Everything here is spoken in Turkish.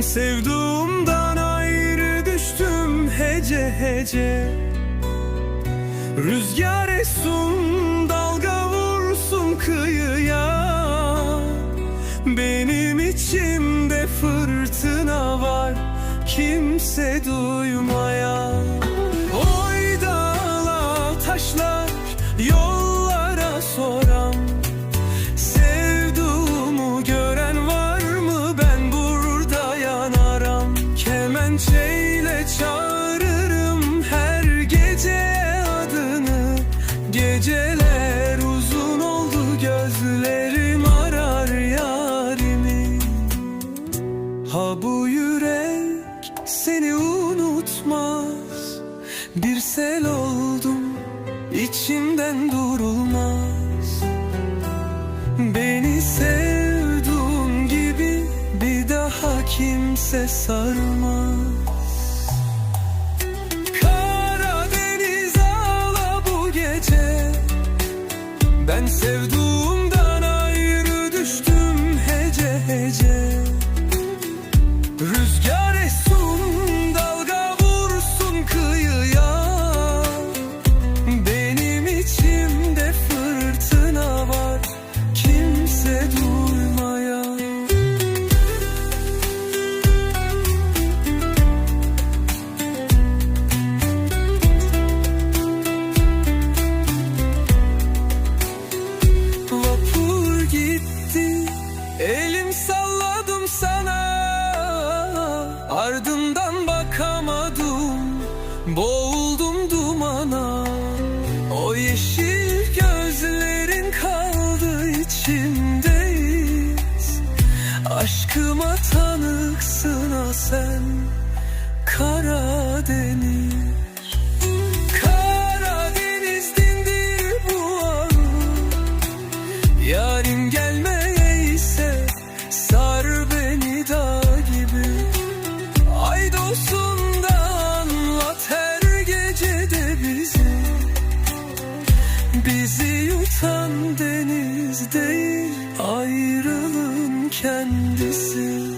sevduğumdan ayrı düştüm hece hece. Rüzgar essun dalga vursun kıyıya. Benim içimde fırtına var kimse duymaya. Oy dağlar taşlar yollara Ha bu yürek seni unutmaz. Bir sel oldum içimden durulmaz. Beni sevduğun gibi bir daha kimse sarmaz yeşil gözlerin kaldı içimdeyiz Aşkıma tanıksın ha sen. Karadeniz Bizi yutan deniz değil ayrılığın kendisi